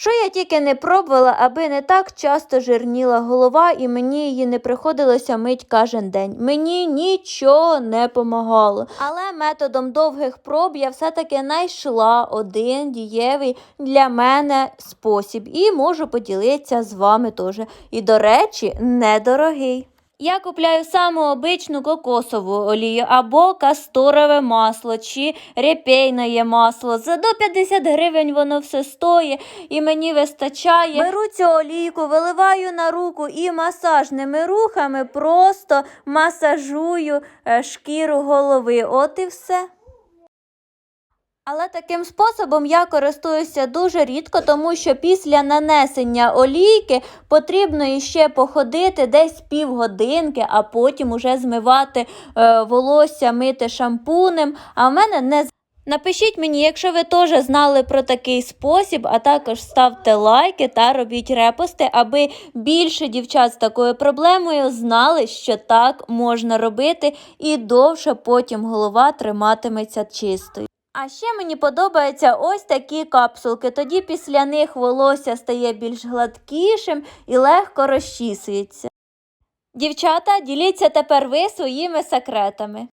Що я тільки не пробувала, аби не так часто жирніла голова, і мені її не приходилося мить кожен день. Мені нічого не помагало. Але методом довгих проб я все-таки знайшла один дієвий для мене спосіб і можу поділитися з вами теж. І, до речі, недорогий. Я купляю саму обичну кокосову олію або касторове масло чи репейне масло. За до 50 гривень воно все стоїть і мені вистачає. Беру цю олійку, виливаю на руку і масажними рухами просто масажую е, шкіру голови. От і все. Але таким способом я користуюся дуже рідко, тому що після нанесення олійки потрібно іще походити десь півгодинки, а потім уже змивати е, волосся, мити шампунем. А в мене не Напишіть мені, якщо ви теж знали про такий спосіб, а також ставте лайки та робіть репости, аби більше дівчат з такою проблемою знали, що так можна робити, і довше потім голова триматиметься чистою. А ще мені подобаються ось такі капсулки. Тоді після них волосся стає більш гладкішим і легко розчісується. Дівчата, діліться тепер ви своїми секретами.